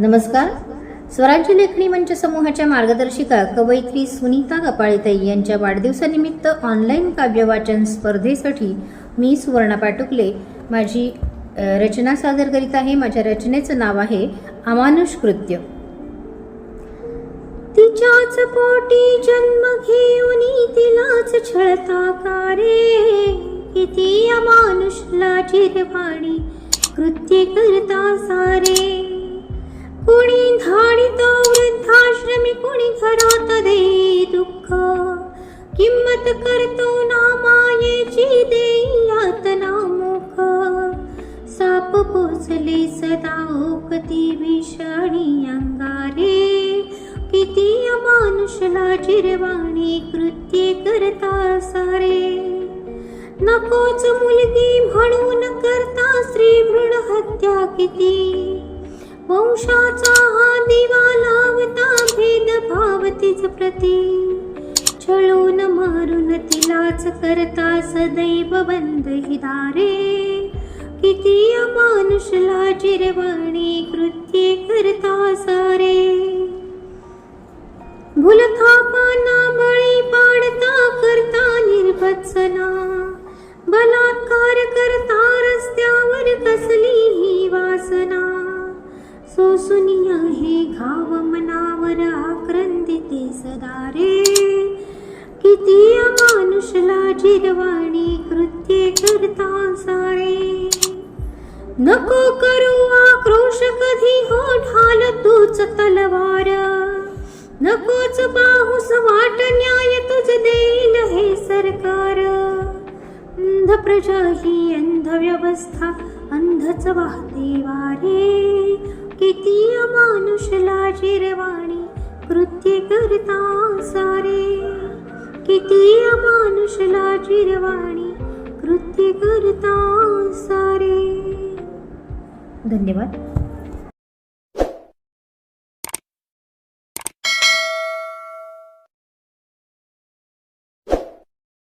नमस्कार. स्वराज्य लेखणी मंच समूहाच्या मार्गदर्शिका कवयित्री सुनीता कपाळेताई यांच्या वाढदिवसानिमित्त ऑनलाईन काव्यवाचन स्पर्धेसाठी मी सुवर्णा पाटुकले. माझी रचना सादर करीत आहे. माझ्या रचनेचं नाव आहे अमानुष कृत्य. तिच्याच पोटी जन्म घेऊन तिलाच छळता का रे? किती अमानुषला चिरवाणी कृत्य करता सारे करतो ना मायेची देई यातना मुख. साप पोचले सदा ओकती भीषणी अंगारे. किती मानुषला जिरवाणी कृत्ये करता सारे. नकोच मुलगी म्हणून करता स्त्री भ्रूण हत्या किती. वंशाचा हा दिवाला देवाच करता सदैव बंद हि दारे किती मानुषला जिरवाणी कृत्ये करता सारे. भूलथापांना बळी पाडता करता निर्भत्सना. बलात्कार करता रस्त्यावर कसली ही वासना. सोसुनिया हे घाव मनावर आक्रंदिते सदारे. किती अमानुषला कृत्ये करता सारे. नको करू आक्रोश कधी हो ढाल तूच तलवार. नकोच पाहुस वाट न्याय तुझ देईल हे सरकार. अंध प्रजा ही अंध व्यवस्था अंधच वाहते वारे. किती अमानुषला जिरवाणी कृत्य करता सारे. किती मानुष धन्यवाद.